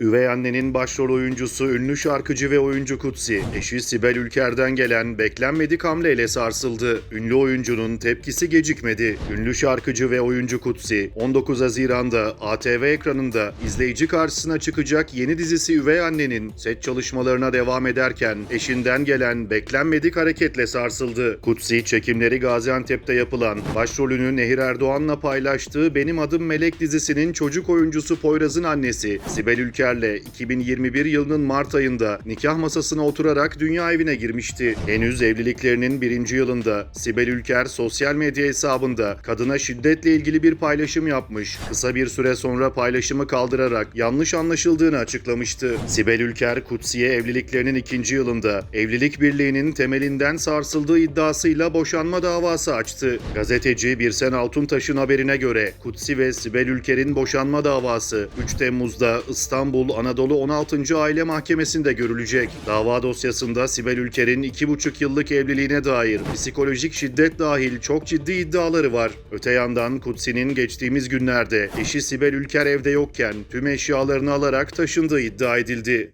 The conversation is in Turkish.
Üvey annenin başrol oyuncusu ünlü şarkıcı ve oyuncu Kutsi, eşi Sibel Ülker'den gelen beklenmedik hamleyle sarsıldı. Ünlü oyuncunun tepkisi gecikmedi. Ünlü şarkıcı ve oyuncu Kutsi, 19 Haziran'da ATV ekranında izleyici karşısına çıkacak yeni dizisi Üvey Anne'nin set çalışmalarına devam ederken eşinden gelen beklenmedik hareketle sarsıldı. Kutsi, çekimleri Gaziantep'te yapılan başrolünü Nehir Erdoğan'la paylaştığı Benim Adım Melek dizisinin çocuk oyuncusu Poyraz'ın annesi Sibel Ülker'le 2021 yılının Mart ayında nikah masasına oturarak dünya evine girmişti. Henüz evliliklerinin birinci yılında Sibel Ülker sosyal medya hesabında kadına şiddetle ilgili bir paylaşım yapmış. Kısa bir süre sonra paylaşımı kaldırarak yanlış anlaşıldığını açıklamıştı. Sibel Ülker, Kutsi'ye evliliklerinin ikinci yılında evlilik birliğinin temelinden sarsıldığı iddiasıyla boşanma davası açtı. Gazeteci Birsen Altuntaş'ın haberine göre Kutsi ve Sibel Ülker'in boşanma davası 3 Temmuz'da İstanbul Anadolu 16. Aile Mahkemesi'nde görülecek. Dava dosyasında Sibel Ülker'in 2,5 yıllık evliliğine dair psikolojik şiddet dahil çok ciddi iddiaları var. Öte yandan Kutsi'nin geçtiğimiz günlerde eşi Sibel Ülker evde yokken tüm eşyalarını alarak taşındığı iddia edildi.